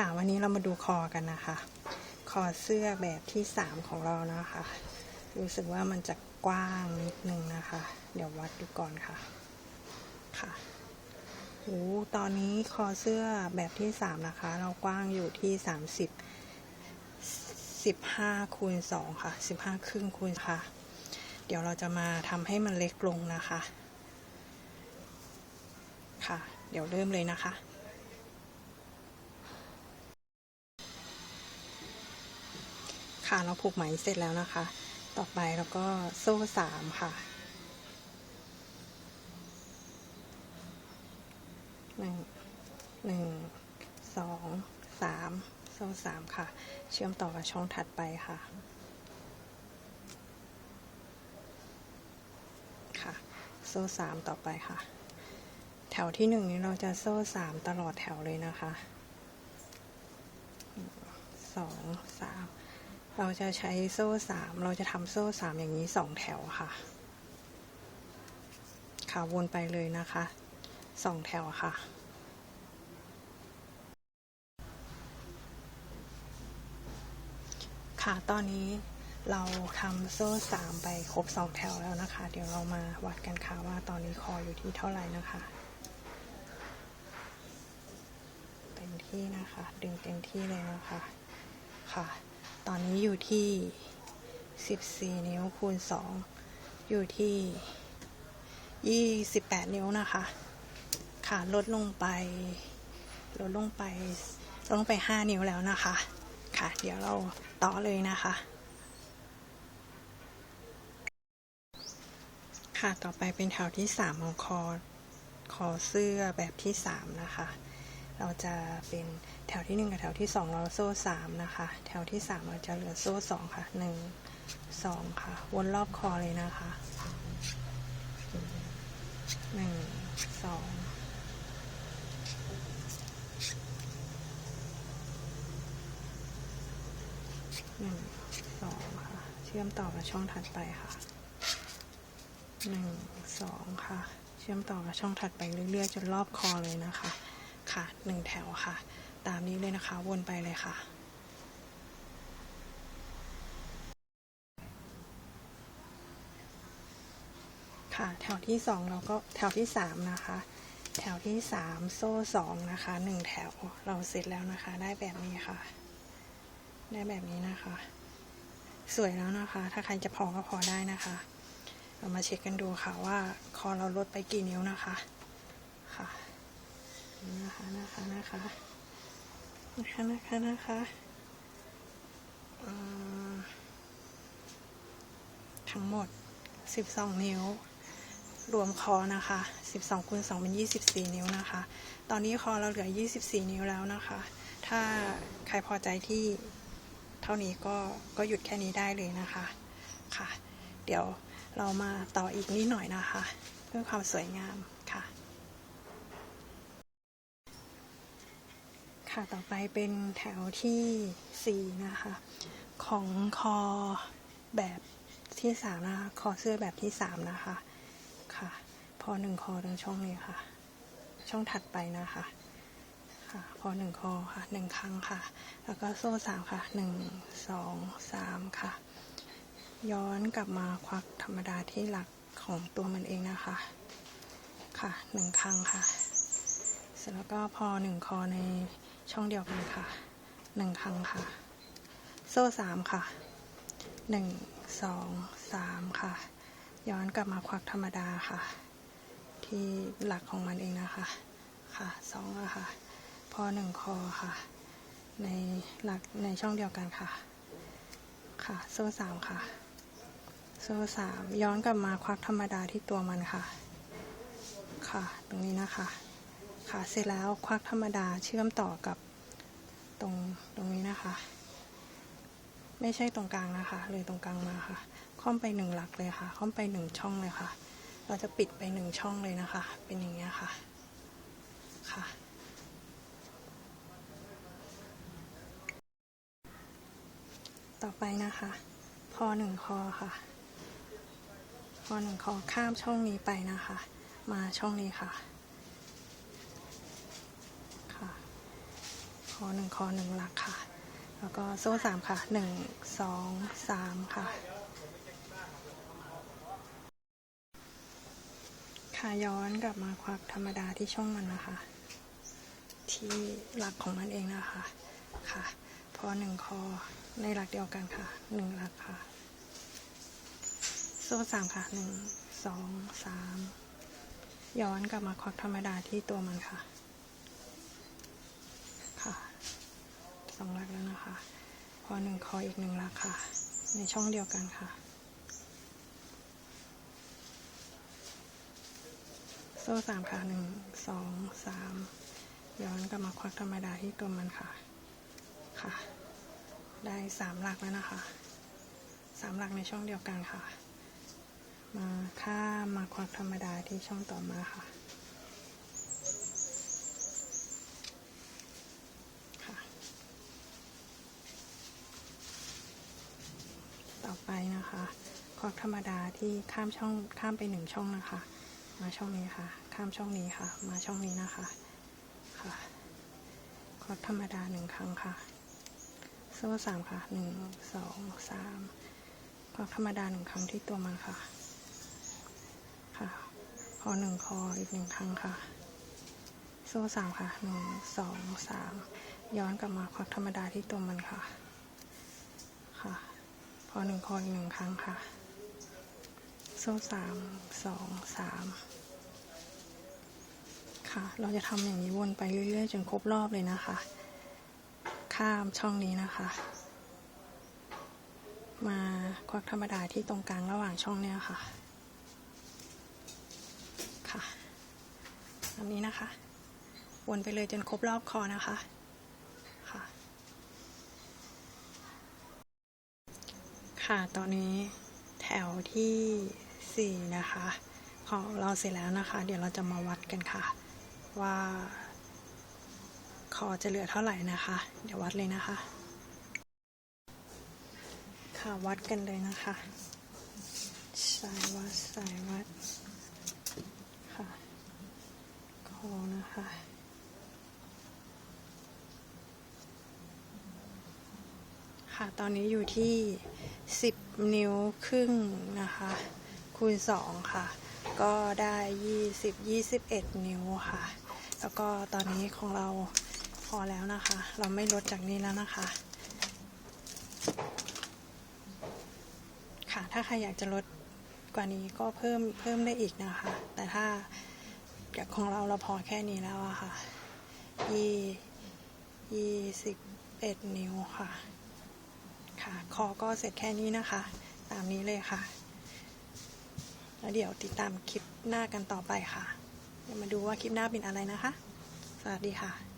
ค่ะ วันนี้เรามาดูคอกันนะคะ คอเสื้อแบบที่3ของเรานะคะ รู้สึกว่ามันจะกว้างนิดนึงนะคะ เดี๋ยววัดดูก่อนค่ะ ค่ะโอ้ตอนนี้คอเสื้อแบบที่3นะคะ เรากว้างอยู่ที่30 15คูณ2ค่ะ15ครึ่งคูณค่ะ เดี๋ยวเราจะมาทำให้มันเล็กลงนะคะ ค่ะ เดี๋ยวเริ่มเลยนะคะ ค่ะเราผูกไหมเสร็จแล้วนะคะ ต่อไปเราก็โซ่สามค่ะหนึ่งหนึ่งสองสามโซ่สามค่ะ เชื่อมต่อกับช่องถัดไปค่ะค่ะ โซ่สามต่อไปค่ะ แถวที่หนึ่งนี้เราจะโซ่สามตลอดแถวเลยนะคะสองสาม เราจะใช้โซ่สามเราจะทำโซ่สามอย่างนี้สองแถวค่ะ ค่ะวนไปเลยนะคะสองแถวค่ะค่ะตอนนี้เราทำโซ่สามไปครบสองแถวแล้วนะคะ เดี๋ยวเรามาวัดกันค่ะว่าตอนนี้คออยู่ที่เท่าไหร่นะคะเต็มที่นะคะ ดึงเต็มที่เลยนะคะค่ะ ตอนนี้อยู่ที่ 14 นิ้วคูณ 2 อยู่ที่ 28 นิ้วนะคะค่ะลดลงไป ลดลงไป ลดลงไป 5 นิ้วแล้วนะคะ ค่ะ เดี๋ยวเราต่อเลยนะคะ ค่ะ ต่อไปเป็นแถวที่ 3 ของคอ คอเสื้อแบบที่ 3 นะคะ เราจะเป็นแถวที่ 1 กับแถวที่ 2 เราโซ่ 3 นะคะ แถวที่ 3 เราจะเหลือโซ่ 2 ค่ะ 1 2 ค่ะ วนรอบคอเลยนะคะ 1 2หนึ่งสองค่ะ เชื่อมต่อกับช่องถัดไปค่ะหนึ่งสองค่ะ เชื่อมต่อกับช่องถัดไปเรื่อยๆจนรอบคอเลยนะคะ ค่ะหนึ่งแถวค่ะ ตามนี้เลยนะคะ วนไปเลยค่ะ ค่ะ แถวที่สองเราก็แถวที่สามนะคะ แถวที่สามโซ่สองนะคะหนึ่งแถวเราเสร็จแล้วนะคะ ได้แบบนี้ค่ะ ได้แบบนี้นะคะ สวยแล้วนะคะ ถ้าใครจะพอก็พอได้นะคะเรามาเช็คกันดูค่ะว่าคอเราลดไปกี่นิ้วนะคะค่ะ นะคะนะคะนะคะนะคะนะคะนะคะทั้งหมด 12 นิ้ว รวมคอนะคะ 12คูณ2เป็น 24 นิ้วนะคะ ตอนนี้คอเราเหลือ 24 นิ้วแล้วนะคะ ถ้าใครพอใจที่เท่านี้ก็ก็หยุดแค่นี้ได้เลยนะคะค่ะ เดี๋ยวเรามาต่ออีกนิดหน่อยนะคะ เพื่อความสวยงาม ค่ะต่อไปเป็นแถวที่ 4 นะคะ ของคอแบบที่ 3 นะคะ คอเสื้อแบบที่ 3 นะคะ ค่ะ พอหนึ่งคอตรงช่องนี้ค่ะ ช่องถัดไปนะคะ ค่ะ พอหนึ่งคอค่ะหนึ่งครั้งค่ะ แล้วก็โซ่สามค่ะหนึ่งสองสามค่ะ ย้อนกลับมาควักธรรมดาที่หลักของตัวมันเองนะคะ ค่ะหนึ่งครั้งค่ะ เสร็จแล้วก็พอหนึ่งคอใน ช่องเดียวกันค่ะหนึ่งครั้งค่ะ โซ่สามค่ะหนึ่งสองสามค่ะ ย้อนกลับมาควักธรรมดาค่ะ ที่หลักของมันเองนะคะค่ะสองอะค่ะ พอหนึ่งคอค่ะ ในหลักในช่องเดียวกันค่ะ ค่ะโซ่สามค่ะโซ่สามย้อนกลับมาควักธรรมดาที่ตัวมันค่ะ ค่ะ ตรงนี้นะคะ ค่ะ เสร็จแล้วควักธรรมดาเชื่อมต่อกับตรงตรงนี้นะคะ ไม่ใช่ตรงกลางนะคะ เลยตรงกลางมาค่ะ ค่อมไปหนึ่งหลักเลยค่ะ ค่อมไปหนึ่งช่องเลยค่ะ เราจะปิดไปหนึ่งช่องเลยนะคะ เป็นอย่างเงี้ยค่ะ ค่ะต่อไปนะคะ พอหนึ่งคอค่ะ พอหนึ่งคอข้ามช่องนี้ไปนะคะ มาช่องนี้ค่ะ คอหนึ่งคอหนึ่งหลักค่ะ แล้วก็โซ่สามค่ะหนึ่งสองสามค่ะ ค่ะย้อนกลับมาควักธรรมดาที่ช่องมันนะคะ ที่หลักของมันเองนะคะค่ะ พอหนึ่งคอในหลักเดียวกันค่ะหนึ่งหลักค่ะ โซ่สามค่ะหนึ่งสองสามย้อนกลับมาควักธรรมดาที่ตัวมันค่ะ สองหลักแล้วนะคะ พอหนึ่งคออีกหนึ่งหลักค่ะ ในช่องเดียวกันค่ะ โซ่สามค่ะหนึ่งสองสามย้อนกลับมาควักธรรมดาที่ตัวมันค่ะ ค่ะ ได้สามหลักแล้วนะคะสามหลักในช่องเดียวกันค่ะ มาข้ามมาควักธรรมดาที่ช่องต่อมาค่ะ ค่ะ ต่อ ไปนะคะควักธรรมดาที่ข้ามช่องข้ามไปหนึ่งช่องนะคะ มาช่องนี้ค่ะ ข้ามช่องนี้ค่ะ มาช่องนี้นะคะค่ะควักธรรมดาหนึ่งครั้งค่ะโซ่สามค่ะหนึ่งสองสามควักธรรมดาหนึ่งครั้งที่ตัวมันค่ะ ค่ะพอหนึ่งคออีกหนึ่งครั้งค่ะ โซ่สามค่ะหนึ่งสองสามย้อนกลับมาควักธรรมดาที่ตัวมันค่ะ ค่ะ พอหนึ่งคออีกหนึ่งครั้งค่ะ โซ่สามสองสามค่ะ เราจะทำอย่างนี้วนไปเรื่อยๆจนครบรอบเลยนะคะ ข้ามช่องนี้นะคะ มาควักธรรมดาที่ตรงกลางระหว่างช่องเนี้ยค่ะ ค่ะอันนี้นะคะ วนไปเลยจนครบรอบคอนะคะ ค่ะ ตอนนี้แถวที่สี่นะคะ ของเราเสร็จแล้วนะคะ เดี๋ยวเราจะมาวัดกันค่ะ ว่าคอจะเหลือเท่าไหร่นะคะ เดี๋ยววัดเลยนะคะ ค่ะวัดกันเลยนะคะสายวัดสายวัด ค่ะคอนะคะ ค่ะ ตอนนี้อยู่ที่ 10 นิ้วครึ่งนะคะ คูณ 2 ค่ะ ก็ได้ 20 21 นิ้วค่ะ แล้วก็ตอนนี้ของเราพอแล้วนะคะ เราไม่ลดจากนี้แล้วนะคะ ค่ะ ถ้าใครอยากจะลดกว่านี้ก็เพิ่มเพิ่มได้อีกนะคะ แต่ถ้าจากของเราเราพอแค่นี้แล้วอะค่ะยี่ยี่สิบเอ็ดนิ้วค่ะ ค่ะ คอก็เสร็จแค่นี้นะคะ ตามนี้เลยค่ะ แล้วเดี๋ยวติดตามคลิปหน้ากันต่อไปค่ะ เดี๋ยวมาดูว่าคลิปหน้าเป็นอะไรนะคะ สวัสดีค่ะ